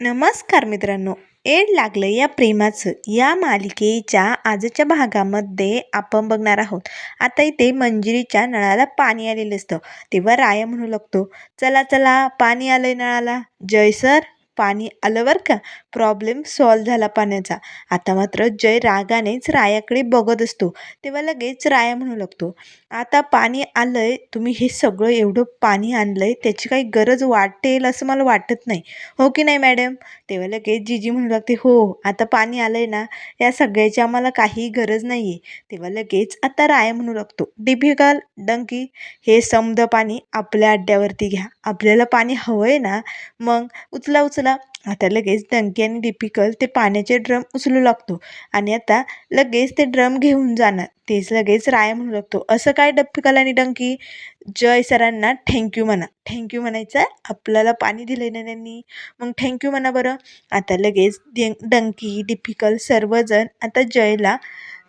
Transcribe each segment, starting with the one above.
नमस्कार मित्रांनो. एड लागलं या प्रेमाचं. या मालिकेच्या आजच्या भागामध्ये आपण बघणार आहोत. आता इथे मंजिरीच्या नळाला पाणी आलेलं असतं. तेव्हा राया म्हणू लागतो चला चला पाणी आलंय नळाला. जय सर. पाणी आलं बरं का? प्रॉब्लेम सॉल्व झाला पाण्याचा. आता मात्र जय रागानेच रायाकडे बघत असतो. तेव्हा लगेच राया म्हणू लागतो आता पाणी आलं आहे तुम्ही हे सगळं एवढं पाणी आणलं आहे त्याची काही गरज वाटेल असं मला वाटत नाही. हो की नाही मॅडम तेव्हा लगेच जीजी म्हणू लागते हो आता पाणी आलं आहे ना या सगळ्याची आम्हाला काही गरज नाही आहे तेव्हा लगेच आता राया म्हणू लागतो डिफिकल डंकी हे समद पाणी आपल्या अड्ड्यावरती घ्या. आपल्याला पाणी हवं आहे ना मग उचला उचला आता लगेच डंकी आणि डिपिकल ते पाण्याचे ड्रम उचलू लागतो. आणि आता लगेच ते ड्रम घेऊन जाणार. तेच लगेच राय म्हणू लागतो. असं काय डप्पिकल आणि डंकी जय सरांना थँक्यू म्हणा. थँक्यू म्हणायचं आपल्याला पाणी दिलं ना त्यांनी? मग थँक्यू म्हणा बरं. आता लगेच डंकी डिफिकल सर्वजण आता जयला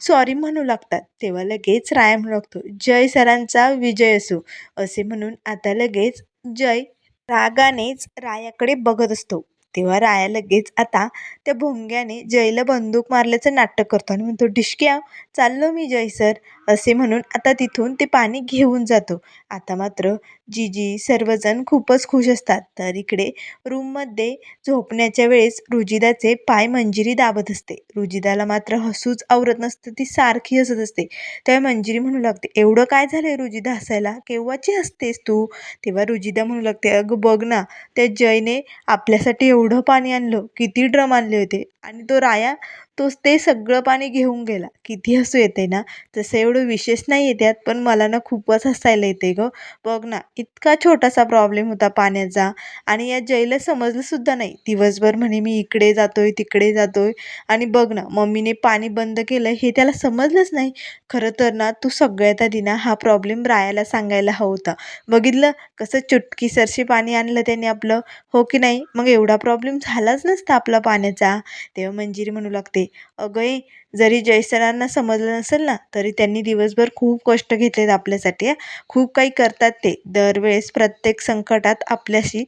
सॉरी म्हणू लागतात. तेव्हा लगेच राय म्हणू लागतो. जय सरांचा विजय असो. असे म्हणून आता लगेच जय रागानेच रायाकडे बघत असतो. तेव्हा राया लगेच आता त्या भोंग्याने जयला बंदूक मारल्याचं नाटक करतो आणि म्हणतो डिशक्या चाललो मी जय सर असे म्हणून आता तिथून ते पाणी घेऊन जातो. आता मात्र जीजी सर्वजण खूपच खुश असतात. तर इकडे रूममध्ये झोपण्याच्या वेळेस रुजिदाचे पाय मंजिरी दाबत असते. रुजिदाला मात्र हसूच आवरत नसतं ती सारखी हसत असते. तेव्हा मंजिरी म्हणू लागते एवढं काय झालंय रुजिदा हसायला? केव्हाची हसतेस तू? तेव्हा रुजिदा म्हणू लागते अगं बघ ना त्या जयने आपल्यासाठी एवढं पाणी आणलं किती ड्रम आणले होते. आणि तो राया तोच ते सगळं पाणी घेऊन गेला. किती हसू येते ना? तसं एवढं विशेष नाही आहे त्यात पण मला ना खूपच हसायला येते गं. बघ ना इतका छोटासा प्रॉब्लेम होता पाण्याचा आणि या जयला समजलंसुद्धा नाही. दिवसभर म्हणे मी इकडे जातोय तिकडे जातोय. आणि बघ ना मम्मीने पाणी बंद केलं हे त्याला समजलंच नाही. खरं तर ना तू सगळ्यात आधी ना हा प्रॉब्लेम रायाला सांगायला हवा होता. बघितलं कसं चुटकीसरशी पाणी आणलं त्याने आपलं. हो की नाही? मग एवढा प्रॉब्लेम झालाच नसता आपला पाण्याचा. तेव्हा मंजिरी म्हणू लागते अगं जरी जयसरांना समजलं नसेल ना तरी त्यांनी दिवसभर खूप कष्ट घेतलेत आपल्यासाठी खूप काही करतात ते. दरवेळेस प्रत्येक संकटात आपल्याशी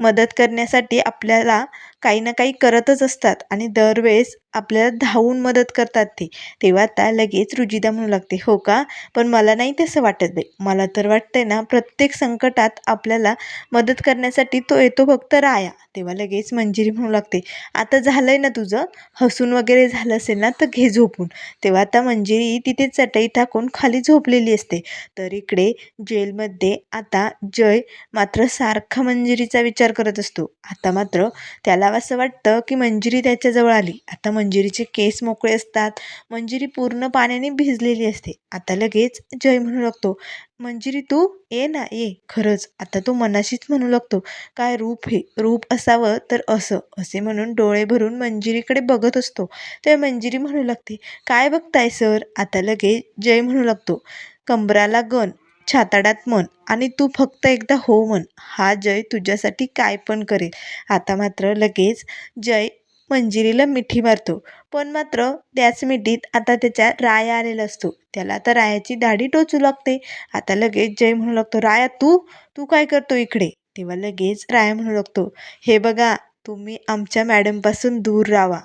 मदत करण्यासाठी आपल्याला काही ना काही करतच असतात आणि दरवेळेस आपल्याला धावून मदत करतात ते. तेव्हा आता लगेच रुजिदा म्हणू लागते हो का? पण मला नाही तसं वाटत बाई. मला तर वाटतंय ना प्रत्येक संकटात आपल्याला मदत करण्यासाठी तो येतो फक्त राया. तेव्हा लगेच मंजिरी म्हणू लागते आता झालं आहे ना तुझं? हसून वगैरे झालं असेल ना तर घे झोपून. तेव्हा आता मंजिरी तिथे चटई टाकून खाली झोपलेली असते. तर इकडे जेलमध्ये आता जय मात्र सारखा मंजिरीचा विचार करत असतो. आता मात्र त्याला असं वाटतं की मंजिरी त्याच्याजवळ आली. आता मंजिरीचे केस मोकळे असतात. मंजिरी पूर्ण पाण्याने भिजलेली असते. आता लगेच जय म्हणू लागतो मंजिरी तू? ये ना ये खरंच आता तो मनाशीच म्हणू लागतो. काय रूप हे? रूप असावं तर असं. असे म्हणून डोळे भरून मंजिरीकडे बघत असतो. तेव्हा मंजिरी म्हणू लागते काय बघताय सर? आता लगेच जय म्हणू लागतो. कंबराला गण छाताडात मन आणि तू फक्त एकदा हो म्हण. हा जय तुझ्यासाठी काय पण करेल. आता मात्र लगेच जय मंजिरीला मिठी मारतो. पण मात्र त्याच मिठीत आता त्याच्या राया आलेला असतो. त्याला आता रायाची दाढी टोचू लागते. आता लगेच जय म्हणू लागतो राया तू? तू काय करतो इकडे? तेव्हा लगेच राया म्हणू लागतो हे बघा तुम्ही आमच्या मॅडमपासून दूर राहा.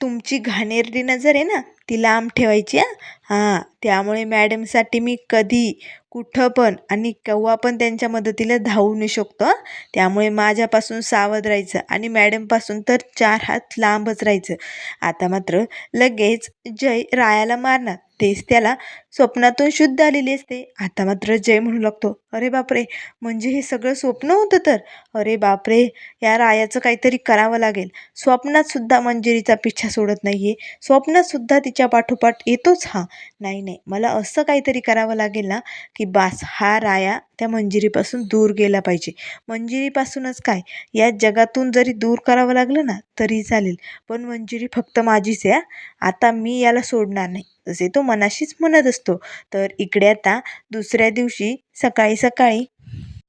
तुमची घाणेरडी नजर आहे ना ती लांब ठेवायची हां. हां त्यामुळे मॅडमसाठी मी कधी कुठं पण आणि केव्हा पण त्यांच्या मदतीला धावू नाही शकतो त्यामुळे माझ्यापासून सावध राहायचं आणि मॅडमपासून तर चार हात लांबच राहायचं. आता मात्र लगेच जय रायाला मारणार तेच त्याला स्वप्नातून शुद्ध आलेली असते. आता मात्र जय म्हणू लागतो अरे बापरे म्हणजे हे सगळं स्वप्न होतं तर? अरे बापरे या रायाचं काहीतरी करावं लागेल. स्वप्नातसुद्धा मंजिरीचा पिच्छा सोडत नाही आहे स्वप्नातसुद्धा तिच्या पाठोपाठ येतोच हा. नाही नाही. मला असं काहीतरी करावं लागेल ना की बास हा राया त्या मंजिरीपासून दूर गेला पाहिजे. मंजिरीपासूनच काय? या जगातून जरी दूर करावं लागलं ना तरी चालेल. पण मंजिरी फक्त माझीच आहे आता मी याला सोडणार नाही. असे तो मनाशीच म्हणत असतो. तर इकडे आता दुसऱ्या दिवशी सकाळी सकाळी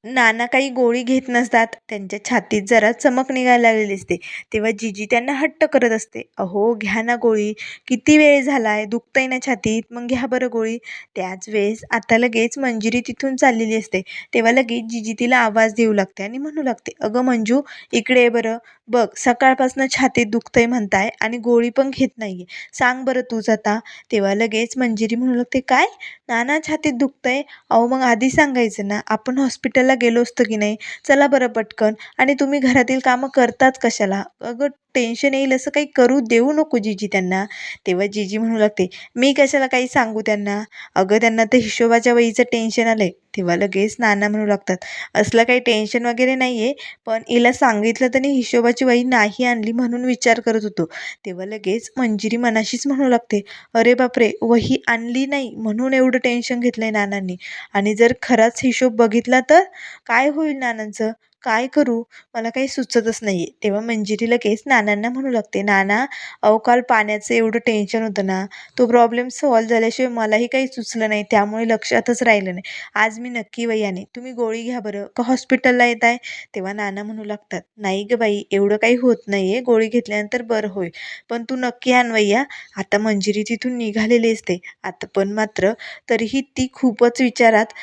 नाना काही गोळी घेत नसतात. त्यांच्या छातीत जरा चमक निघायला लागलेली असते. तेव्हा जिजी त्यांना हट्ट करत असते. अहो घ्या ना गोळी. किती वेळ झाला आहे दुखतंय ना छातीत? मग घ्या बरं गोळी. त्याच वेळेस आता लगेच मंजिरी तिथून चाललेली असते. तेव्हा लगेच जिजी तिला आवाज देऊ लागते आणि म्हणू लागते अगं मंजू इकडे ये बरं. बघ सकाळपासून छातीत दुखतंय म्हणताय आणि गोळी पण घेत नाही सांग बरं तूच आता. तेव्हा लगेच मंजिरी म्हणू लागते काय? नाना छातीत दुखतंय? अहो मग आधी सांगायचं ना. आपण हॉस्पिटलला गेलो असतो की नाही? चला बरं पटकन. आणि तुम्ही घरातील कामं करताच कशाला? अगं टेन्शन येईल असं काही करू देऊ नको जीजी त्यांना. तेव्हा जीजी म्हणू लागते मी कशाला काही सांगू त्यांना? अगं त्यांना तर हिशोबाच्या वहीचं टेन्शन आलं आहे तेव्हा लगेच नाना म्हणू लागतात असलं काही टेन्शन वगैरे नाही आहे पण हिला सांगितलं तर हिशोबाची वही नाही आणली म्हणून विचार करत होतो. तेव्हा लगेच मंजिरी मनाशीच म्हणू लागते अरे बापरे वही आणली नाही म्हणून एवढं टेन्शन घेतलं आहे नानांनी आणि जर खराच हिशोब बघितला तर काय होईल नानांचं? काय करू? मला काही सुचतच नाही आहे तेव्हा मंजिरी लगेच नानांना म्हणू लागते नाना अहो काल पाण्याचं एवढं टेन्शन होतं ना. तो प्रॉब्लेम सॉल्व झाल्याशिवाय मलाही काही सुचलं नाही. त्यामुळे लक्षातच राहिलं नाही. आज मी नक्की वयाने. तुम्ही गोळी घ्या बरं. का हॉस्पिटलला येत आहे? तेव्हा नाना म्हणू लागतात नाही गं बाई एवढं काही होत नाही आहे गोळी घेतल्यानंतर बरं होईल. पण तू नक्की आण वही आता मंजिरी तिथून निघालेली असते. आता पण मात्र तरीही ती खूपच विचारात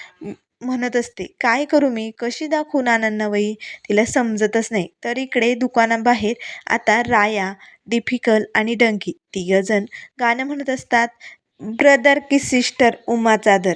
म्हणत असते काय करू मी? कशी दाखवू नानांना तिला समजतच नाही. तर इकडे दुकानाबाहेर आता राया डिफिकल आणि डंकी तिघंजण गाणं म्हणत असतात ब्रदर की सिस्टर उमाचा चादर.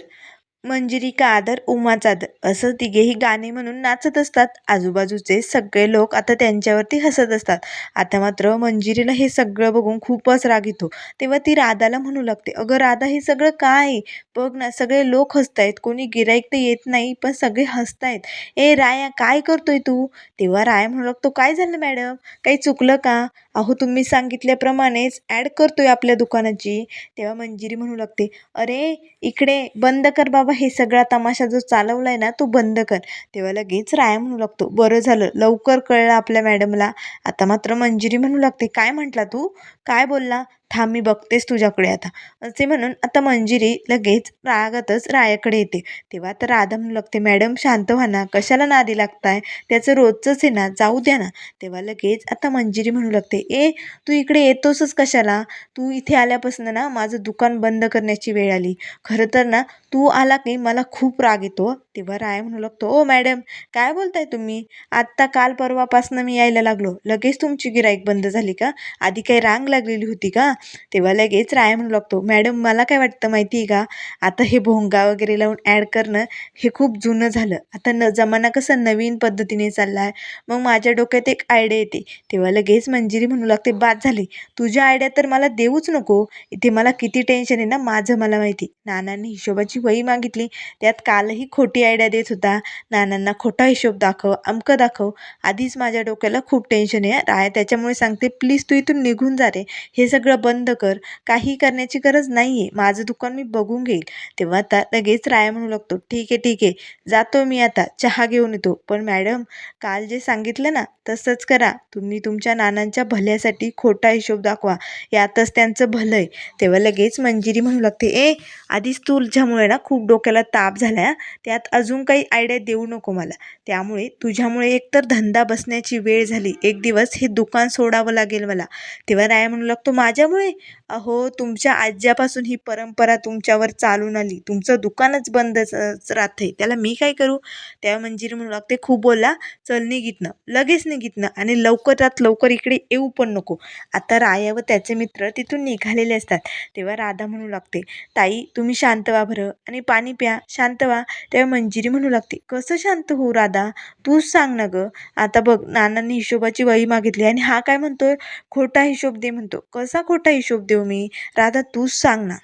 मंजिरी का आदर उमाचा आदर असं तिघेही गाणे म्हणून नाचत असतात. आजूबाजूचे सगळे लोक आता त्यांच्यावरती हसत असतात. आता मात्र मंजिरीला हे सगळं बघून खूपच राग येतो. तेव्हा ती राधाला म्हणू लागते अगं राधा हे सगळं काय आहे? बघ ना सगळे लोक हसतायत. कोणी गिराईक तर येत नाही पण सगळे हसतायत. ए राया काय करतोय तू? तेव्हा राया म्हणू लागतो काय झालं मॅडम? काही चुकलं का? अहो तुम्ही सांगितल्याप्रमाणेच ॲड करतो आहे आपल्या दुकानाची. तेव्हा मंजिरी म्हणू लागते अरे इकडे बंद कर बाबा हे सगळा तमाशा जो चालवला आहे ना तो बंद कर. तेव्हा लगेच राया म्हणू लागतो बरं झालं लवकर कळलं आपल्या मॅडमला आता मात्र मंजिरी म्हणू लागते काय म्हटला तू? काय बोलला? थांब मी बघतेस तुझ्याकडे आता. असे म्हणून आता मंजिरी लगेच रागातच रायाकडे येते. तेव्हा आता राधा म्हणू लागते मॅडम शांत व्हा ना. कशाला नादी लागताय? त्याचं रोजचंच आहे ना. जाऊ द्या ना. तेव्हा लगेच आता मंजिरी म्हणू लागते ए तू इकडे येतोसच कशाला? तू इथे आल्यापासून ना माझं दुकान बंद करण्याची वेळ आली. खरं तर ना तू आला की मला खूप राग येतो तेव्हा राय म्हणू लागतो. ओ मॅडम काय बोलताय तुम्ही? आत्ता काल परवापासनं मी यायला लागलो. लगेच तुमची गिराईक बंद झाली का? आधी काही रांग लागलेली होती का? तेव्हा लगेच राय म्हणू लागतो. मॅडम मला काय वाटतं माहिती आहे का? आता हे भोंगा वगैरे लावून ॲड करणं हे खूप जुनं झालं. आता न जमाना कसा नवीन पद्धतीने चालला आहे मग माझ्या डोक्यात एक आयडिया येते. तेव्हा लगेच मंजिरी म्हणू लागते बाद झाली. तुझ्या आयडिया तर मला देऊच नको. इथे मला किती टेन्शन आहे ना माझं मला माहिती. नानांनी हिशोबाची वही मागितली. त्यात कालही खोटी आयडिया देत होता. नानांना खोटा हिशोब दाखव अमकं दाखव. आधीच माझ्या डोक्याला खूप टेन्शन आहे. राय त्याच्यामुळे सांगते प्लीज तू इथून निघून जा रे. हे सगळं बंद कर. काही करण्याची गरज नाही आहे माझं दुकान मी बघून घेईल. तेव्हा आता लगेच राय म्हणू लागतो ठीक आहे ठीक आहे. जातो मी आता. चहा घेऊन येतो. पण मॅडम काल जे सांगितलं ना तसंच करा. तुम्ही तुमच्या नानांच्या भल्यासाठी खोटा हिशोब दाखवा. यातच त्यांचं भलं आहे तेव्हा लगेच मंजिरी म्हणू लागते ए आधीच तुझ्यामुळे ना खूप डोक्याला ताप झाला आहे त्यात अजून काही आयडिया देऊ नको मला. त्यामुळे तुझ्यामुळे एकतर धंदा बसण्याची वेळ झाली एक दिवस हे दुकान सोडावं लागेल मला. तेव्हा राया म्हणू लागतो माझ्यामुळे? अहो तुमच्या आज्यापासून ही परंपरा तुमच्यावर चालून आली. तुमचं दुकानच बंदच राहते त्याला मी काय करू? तेव्हा मंजिरी म्हणू लागते खूप बोला चल निघितनं लगेच निघितनं आणि लवकरात लवकर इकडे येऊ पण नको. आता राया व त्याचे मित्र तिथून निघालेले असतात. तेव्हा राधा म्हणू लागते ताई तुम्ही शांत व्हा बरं आणि पाणी प्या. शांत व्हा. तेव्हा मंजिरी म्हणू लागते. कसं शांत होऊ राधा? तूच सांग ना गं. आता बघ नानांनी हिशोबाची वही मागितली आणि हा काय म्हणतोय? खोटा हिशोब दे म्हणतो. कसा खोटा हिशोब देऊ मी? राधा तूच सांग ना.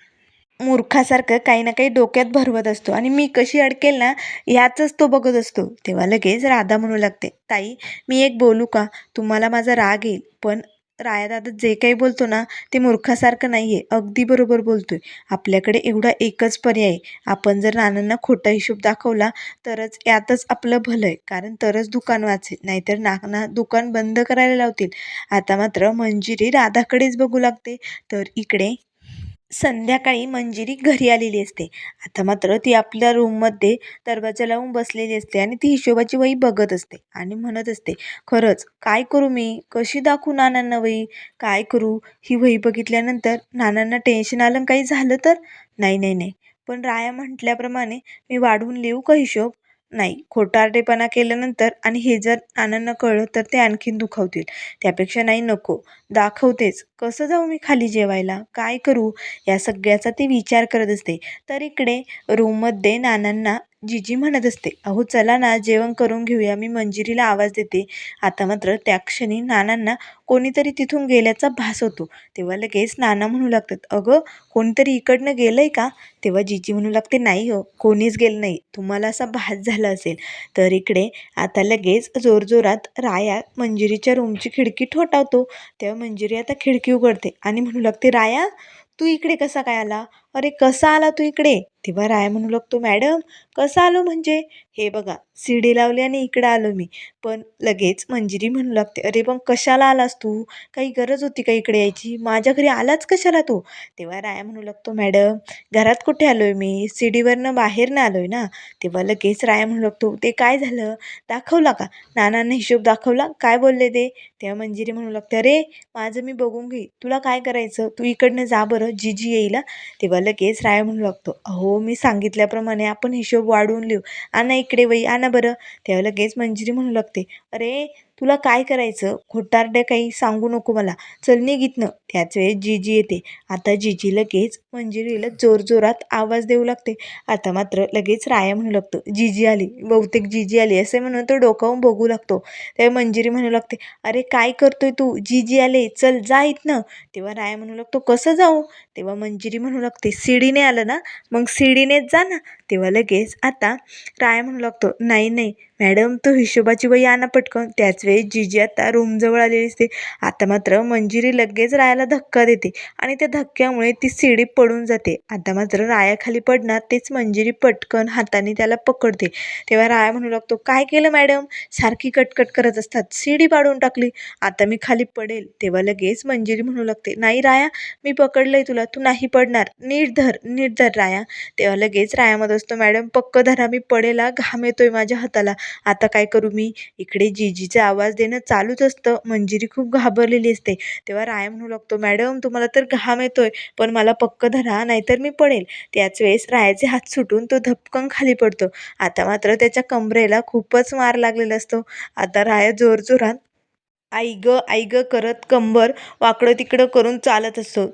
मूर्खासारखं काही ना काही डोक्यात भरवत असतो आणि मी कशी अडकेल ना ह्याचंच तो बघत असतो. तेव्हा लगेच राधा म्हणू लागते ताई मी एक बोलू का? तुम्हाला माझा राग येईल पण रायादादा जे काही बोलतो ना ते मूर्खासारखं नाही आहे अगदी बरोबर बोलतो आहे आपल्याकडे एवढा एकच पर्याय आहे. आपण जर नानांना खोटा हिशोब दाखवला तरच यातच आपलं भलं आहे. कारण तरच दुकान वाचेल. नाहीतर नाना दुकान बंद करायला लावतील. आता मात्र मंजिरी राधाकडेच बघू लागते. तर इकडे संध्याकाळी मंजिरी घरी आलेली असते. आता मात्र ती आपल्या रूममध्ये दरवाजा लावून बसलेली असते आणि ती हिशोबाची वही बघत असते आणि म्हणत असते खरंच काय करू मी? कशी दाखवू नानांना वही? काय करू? ही वही बघितल्यानंतर नानांना टेन्शन आलं काही झालं तर? नाही नाही नाही. पण राया म्हटल्याप्रमाणे मी वाढवून लिहू का हिशोब? नाही. खोटारडेपणा केल्यानंतर आणि हे जर नानांना कळलं तर ते आणखीन दुखावतील. त्यापेक्षा नाही नको. दाखवतेच. कसं जाऊ मी खाली जेवायला? काय करू? या सगळ्याचा ती विचार करत असते. तर इकडे रूममध्ये नानांना जीजी म्हणत असते अहो चला ना जेवण करून घेऊया मी मंजिरीला आवाज देते. आता मात्र त्या क्षणी नानांना कोणीतरी तिथून गेल्याचा भास होतो. तेव्हा लगेच नाना म्हणू लागतात अगं कोणीतरी इकडनं गेलं आहे का? तेव्हा जीजी म्हणू लागते नाही हो कोणीच गेलं नाही तुम्हाला असा भास झाला असेल. तर इकडे आता लगेच जोरजोरात राया मंजिरीच्या रूमची खिडकी ठोठावतो. तेव्हा मंजिरी आता खिडकी उघडते आणि म्हणू लागते राया तू इकडे कसा काय आला? अरे कसा आला तू इकडे? तेव्हा राया म्हणू लागतो मॅडम कसा आलो म्हणजे? हे बघा सीडी लावली आणि इकडं आलो मी. पण लगेच मंजिरी म्हणू लागते अरे पण कशाला आलास तू? काही गरज होती का इकडे यायची? माझ्या घरी आलाच कशाला तू? तेव्हा राया म्हणू लागतो मॅडम घरात कुठे आलो आहे मी? सीडीवरनं बाहेरनं आलो आहे ना? तेव्हा लगेच राया म्हणू लागतो ते काय झालं? दाखवला का? नानांना हिशोब दाखवला? काय बोलले ते? तेव्हा मंजिरी म्हणू लागते अरे माझं मी बघून घे. तुला काय करायचं? तू इकडनं जा बरं जी येईल तेव्हा लगेच राय म्हणू लागतो. अहो मी सांगितल्याप्रमाणे आपण हिशोब वाढवून लिहू. आणा इकडे वही आणा बरं. तेव्हा लगेच मंजिरी म्हणू लागते. अरे तुला काय करायचं? खोटारड्या काही सांगू नको मला. चल निघितनं त्याच वेळेस जीजी येते. आता जीजी लगेच मंजिरीला जोरजोरात आवाज देऊ लागते. आता मात्र लगेच राया म्हणू लागतो. जीजी आली. बहुतेक जीजी आली असे म्हणून तो डोकावून बघू लागतो. तेव्हा मंजिरी म्हणू लागते अरे काय करतोय तू? जीजी आले. चल जा इथनं. तेव्हा राया म्हणू लागतो कसं जाऊ? तेव्हा मंजिरी म्हणू लागते सिडीने आलं ना? मग शिडीनेच जा ना. तेव्हा लगेच आता राया म्हणू लागतो नाही नाही मॅडम तो हिशोबाची वही आणा पटकन. त्याच वेळी जीजी आता रूमजवळ आलेली असते आता मात्र मंजिरी लगेच रायाला धक्का देते आणि त्या धक्क्यामुळे ती सीडी पडून जाते. आता मात्र राया खाली पडणार तेच मंजिरी पटकन हाताने त्याला पकडते. तेव्हा राया म्हणू लागतो काय केलं मॅडम? सारखी कटकट करत असतात सीडी पाडून टाकली. आता मी खाली पडेल. तेव्हा लगेच मंजिरी म्हणू लागते नाही राया मी पकडलंय तुला तू नाही पडणार. नीट धर नीट धर राया. तेव्हा लगेच रायामध्ये असतो मॅडम पक्क धरा मी पडेला घाम येतो आहे माझ्या हाताला. आता काय करू मी? इकडे जीजीचा आवाज देणं चालूच असतं. मंजिरी खूप घाबरलेली असते. तेव्हा राय म्हणू लागतो मॅडम तुम्हाला तर घाम येतो आहे पण मला पक्कं धरा नाहीतर मी पडेल. त्याच वेळेस रायाचे हात सुटून तो धपकन खाली पडतो. आता मात्र त्याच्या कमरेला खूपच मार लागलेला असतो. आता राया जोरजोरात आई ग आई ग करत कंबर वाकडं तिकडं करून चालत असतो.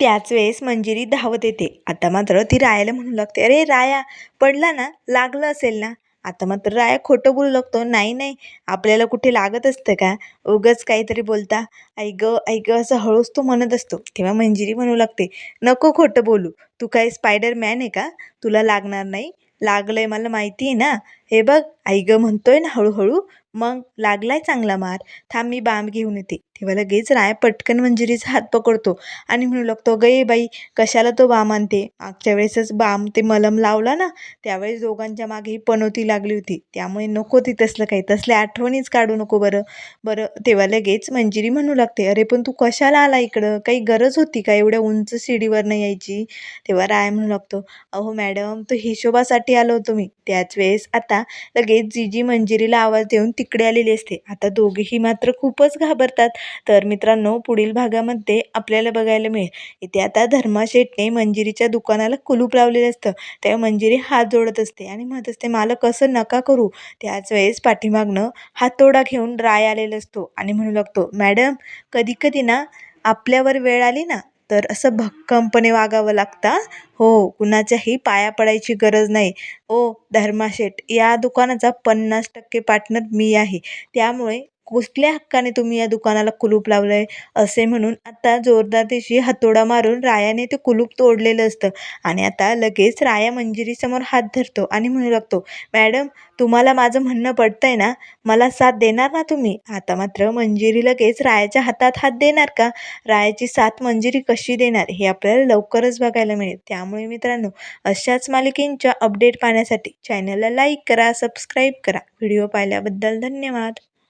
त्याच वेळेस मंजिरी धावत येते. आता मात्र ती रायाला म्हणू लागते अरे राया पडला ना? लागलं असेल ना? आता मात्र राया खोटं बोलू लागतो नाही नाही आपल्याला कुठे लागत असतं का? उगच काहीतरी बोलता. आई ग आई ग असं हळूच तो म्हणत असतो. तेव्हा मंजिरी म्हणू लागते नको खोटं बोलू. तू काय स्पायडर मॅन आहे का? तुला लागणार नाही. लागलंय मला माहिती आहे ना? हे बघ आई ग म्हणतोय ना हळूहळू मग लागलाय चांगला मार. थांब मी बाम घेऊन येते. तेव्हा लगेच राया पटकन मंजिरीचा हात पकडतो आणि म्हणू लागतो गे बाई कशाला तो बाम आणते? मागच्या वेळेसच बाम ते मलम लावला ना त्यावेळेस दोघांच्या मागे ही पनोती लागली होती. त्यामुळे नको ती तसलं काही तसल्या आठवणीच काढू नको बरं. बरं तेव्हा लगेच मंजिरी म्हणू लागते अरे पण तू कशाला आला इकडं? काही गरज होती का एवढ्या उंच सीडीवरनं यायची? तेव्हा राय म्हणू लागतो अहो मॅडम तो हिशोबासाठी आलो होतो मी. त्याच वेळेस आता लगेच जीजी मंजिरीला आवाज देऊन तिकडे आलेली असते. आता दोघेही मात्र खूपच घाबरतात. तर मित्रांनो पुढील भागामध्ये आपल्याला बघायला मिळेल. इथे आता धर्माशेठने मंजिरीच्या दुकानाला कुलूप लावलेलं असतं. तेव्हा मंजिरी हात जोडत असते आणि म्हणत असते मालक असं नका करू. त्याच वेळेस पाठीमागनं हातोडा घेऊन राय आलेला असतो आणि म्हणू लागतो मॅडम कधी कधी ना आपल्यावर वेळ आली ना तर असं भक्कमपणे वागावं लागतं हो? कुणाच्याही पाया पडायची गरज नाही. ओ धर्माशेठ या दुकानाचा पन्नास टक्के पार्टनर मी आहे. त्यामुळे कुठल्या हक्काने तुम्ही या दुकानाला कुलूप लावलं आहे असे म्हणून आता जोरदार दिवशी हातोडा मारून रायाने ते कुलूप तोडलेलं असतं. आणि आता लगेच राया मंजिरीसमोर हात धरतो आणि म्हणू लागतो मॅडम तुम्हाला माझं म्हणणं पडतंय ना? मला साथ देणार ना तुम्ही? आता मात्र मंजिरी लगेच रायाच्या हातात हात देणार का? रायाची साथ मंजिरी कशी देणार? हे आपल्याला लवकरच बघायला मिळेल. त्यामुळे मित्रांनो अशाच मालिकेंच्या अपडेट पाहण्यासाठी चॅनलला लाईक करा सबस्क्राईब करा. व्हिडिओ पाहिल्याबद्दल धन्यवाद.